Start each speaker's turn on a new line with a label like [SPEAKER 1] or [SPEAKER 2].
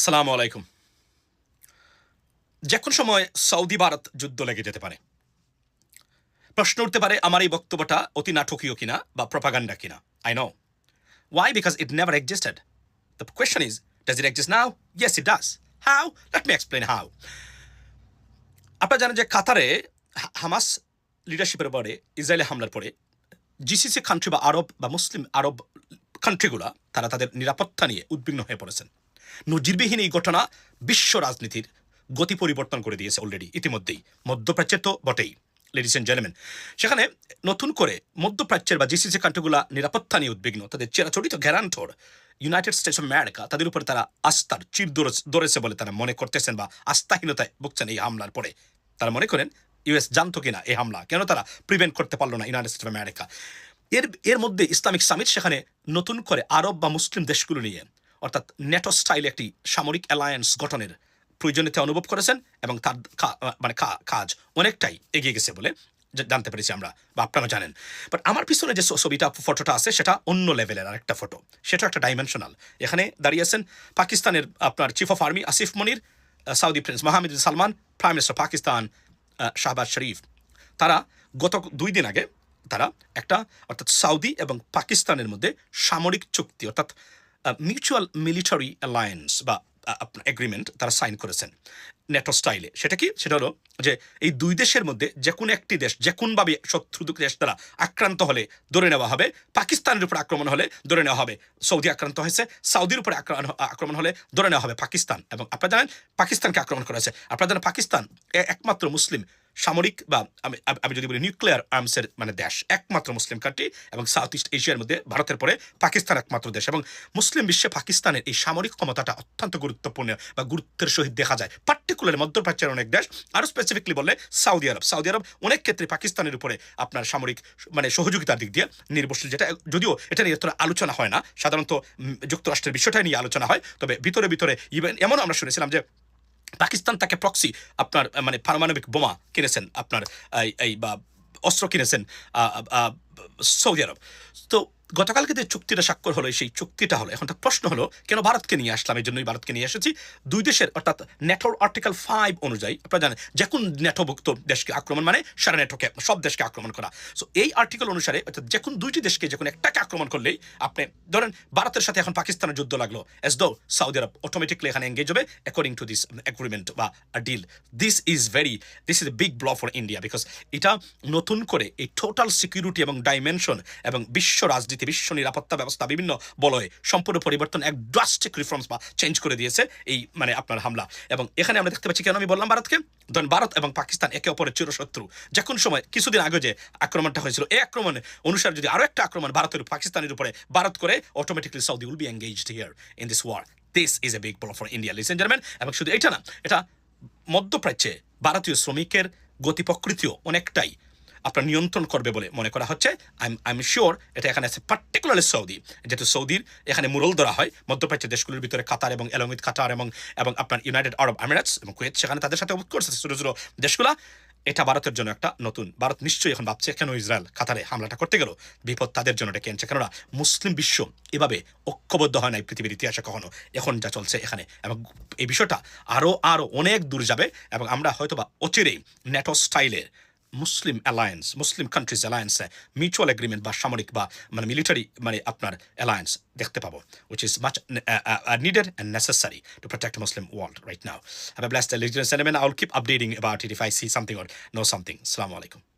[SPEAKER 1] আসসালামু আলাইকুম। যে কোনো সময় সৌদি ভারত যুদ্ধ লেগে যেতে পারে। প্রশ্ন উঠতে পারে, আমার এই বক্তব্যটা অতি নাটকীয় কিনা বা প্রপাগান্ডা কিনা? I know why because it never existed the question is does it exist now yes it does how let me explain how আপনারা জানেন যে কাতারে হামাস লিডারশিপের পরে, ইসরায়েলে হামলার পরে জিসিসি কান্ট্রি বা আরব বা মুসলিম আরব কান্ট্রিগুলা তারা তাদের নিরাপত্তা নিয়ে উদ্বিগ্ন হয়ে পড়েছেন। নজিরবিহীন এই ঘটনা বিশ্ব রাজনীতির গতি পরিবর্তন করে দিয়েছে অলরেডি ইতিমধ্যেই। মধ্যপ্রাচ্যের তো বটেই লেডিস এন্ড জেন্টলম্যান সেখানে নতুন করে মধ্যপ্রাচ্যের বা জিসিসি কান্ট্রিগুলা নিরাপত্তা নিয়ে উদ্বিগ্ন, তাদের চেরাচরিত guarantor United States of America তাদের উপরে তারা আস্থার চির দৌড়ে- দৌড়েছে বলে তারা মনে করতেছেন বা আস্থাহীনতায় ভুগছেন এই হামলার পরে। তারা মনে করেন ইউএস জানতো কিনা এই হামলা, কেন তারা প্রিভেন্ট করতে পারল না ইউনাইটেড স্টেটস অফ আমেরিকা এর এর মধ্যে ইসলামিক সামিট সেখানে নতুন করে আরব বা মুসলিম দেশগুলো নিয়ে অর্থাৎ নেটো স্টাইলে একটি সামরিক অ্যালায়েন্স গঠনের প্রয়োজনীয়তা অনুভব করেছেন এবং তার মানে কাজ অনেকটাই এগিয়ে গেছে বলে জানতে পেরেছি আমরা বা আপনারা জানেন। বাট আমার পিছনে যে ছবিটা, ফটোটা আছে, সেটা অন্য লেভেলের আরেকটা ফটো। সেটা একটা ডাইমেনশনাল এখানে দাঁড়িয়ে আছেন পাকিস্তানের আপনার chief of army Asif Munir Saudi prince Mohammed bin Salman prime minister Pakistan Shehbaz Sharif. তারা গত দুই দিন আগে তারা একটা অর্থাৎ সাউদি এবং পাকিস্তানের মধ্যে সামরিক চুক্তি, অর্থাৎ মিউচুয়াল মিলিটারি অ্যালায়েন্স বা এগ্রিমেন্ট তারা সাইন করেছেন নেটো স্টাইলে সেটা কি? সেটা হলো যে, এই দুই দেশের মধ্যে যে কোনো একটি দেশ যে কোনভাবে শত্রু দেশ দ্বারা আক্রান্ত হলে ধরে নেওয়া হবে। পাকিস্তানের উপর আক্রমণ হলে ধরে নেওয়া হবে। সৌদি আক্রান্ত হয়েছে সৌদির উপরে আক্রমণ আক্রমণ হলে ধরে নেওয়া হবে পাকিস্তান। এবং আপনারা জানেন, পাকিস্তানকে আক্রমণ করা হয়েছে। আপনারা জানেন, পাকিস্তান একমাত্র মুসলিম সামরিক বা আমি, আমি- যদি বলি নিউক্লিয়ার আর্মসের মানে দেশ, একমাত্র মুসলিম কান্ট্রি এবং সাউথ ইস্ট এশিয়ার মধ্যে ভারতের পরে পাকিস্তান একমাত্র দেশ এবং মুসলিম বিশ্বে পাকিস্তানের এই সামরিক ক্ষমতাটা অত্যন্ত গুরুত্বপূর্ণ বা গুরুত্বের সহিত দেখা যায়। পার্টিকুলার মধ্যপ্রাচ্যের অনেক দেশ আরও স্পেসিফিকলি বললে সৌদি আরব সৌদি আরব অনেক ক্ষেত্রে পাকিস্তানের উপরে আপনার সামরিক মানে সহযোগিতার দিক দিয়ে নির্ভরশীল, যেটা যদিও এটা নিয়ে এতটা আলোচনা হয় না, সাধারণত যুক্তরাষ্ট্রের বিষয়টা নিয়ে আলোচনা হয়, তবে ভিতরে ভিতরে ইভেন এমন আমরা শুনেছিলাম যে পাকিস্তান তাকে প্রক্সি আপনার মানে পারমাণবিক বোমা কিনেছেন আপনার, এই- বা অস্ত্র কিনেছেন সৌদি আরব। তো গতকালকে যে চুক্তিটা স্বাক্ষর হলো, সেই চুক্তিটা হলো, এখন প্রশ্ন হলো, কেন ভারতকে নিয়ে আসলাম? এই জন্যই ভারতকে নিয়ে এসেছি। দুই দেশের, অর্থাৎ নেটোর আর্টিকেল ফাইভ অনুযায়ী, আপনারা জানেন, যে কোন নেটোভুক্ত দেশকে আক্রমণ মানে সারা নেটোকে সব দেশকে আক্রমণ করা। সো এই আর্টিকেল অনুসারে, অর্থাৎ যে কোন দুইটি দেশকে, যে কোনো একটাকে আক্রমণ করলেই, আপনি, ধরেন, ভারতের সাথে এখন পাকিস্তানের যুদ্ধ লাগল এস দো সৌদি আরব অটোমেটিকলি এখানে এঙ্গেজ হবে অ্যাকর্ডিং টু দিস এগ্রিমেন্ট বা deal this is very this is a big blow for India because এটা নতুন করে, এই টোটাল সিকিউরিটি এবং ডাইমেনশন এবং বিশ্ব রাজনীতি বিশ্ব নিরাপত্তা ব্যবস্থা, বিভিন্ন বলয়ে সম্পূর্ণ পরিবর্তন এক ড্রাস্টিক রিফর্মস বা চেঞ্জ করে দিয়েছে এই মানে আপনার হামলা। এবং এখানে আমরা দেখতে পাচ্ছি কেন? আমি বললাম ভারতকে। ধরেন ভারত এবং পাকিস্তান একে অপরের চিরশত্রু। যে কোন সময়, কিছুদিন আগে যে আক্রমণটা হয়েছিল, এই আক্রমণ অনুসারে যদি আরও একটা আক্রমণ ভারতের পাকিস্তানের উপরে, ভারত করে automatically Saudi will be engaged here in this war this is a big blow for India listen German এবং শুধু এটা না, এটা মধ্যপ্রাচ্যে ভারতীয় শ্রমিকের গতি প্রকৃতিও অনেকটাই আপনার নিয়ন্ত্রণ করবে বলে মনে করা হচ্ছে। আই আই এম শিওর এটা এখানে আছে পার্টিকুলারলি সৌদি যেহেতু সৌদির এখানে মুরল ধরা হয়। মধ্যপ্রাচ্যের দেশগুলোর ভিতরে কাতার এবং এলমিত কাতার এবং এবং আপনার ইউনাইটেড আরব আমিরাটস এবং কুয়েত, সেখানে তাদের সাথে করছে ছোটো ছোটো দেশগুলা। এটা ভারতের জন্য একটা নতুন। ভারত নিশ্চয়ই এখন ভাবছে, কেন ইসরায়েল কাতারে হামলাটা করতে গেল? বিপদ তাদের জন্য ডেকে আনছে। কেননা মুসলিম বিশ্ব এভাবে ঐক্যবদ্ধ হয় নাই পৃথিবীর ইতিহাসে কখনো। এখন যা চলছে এখানে। এবং এই বিষয়টা আরও আরও অনেক দূর যাবে। এবং আমরা হয়তোবা অচিরেই ন্যাটো স্টাইলের মুসলিম অ্যালায়েন্স মুসলিম কান্ট্রিজ অ্যালায়েন্সে মিউচুয়াল এগ্রিমেন্ট বা সামরিক বা মানে মিলিটারি মানে আপনার অ্যালায়েন্স দেখতে পাবো which is much needed and necessary to protect Muslim world right now have a blast legends I will keep updating about it if I see something or know something আসসালামু আলাইকুম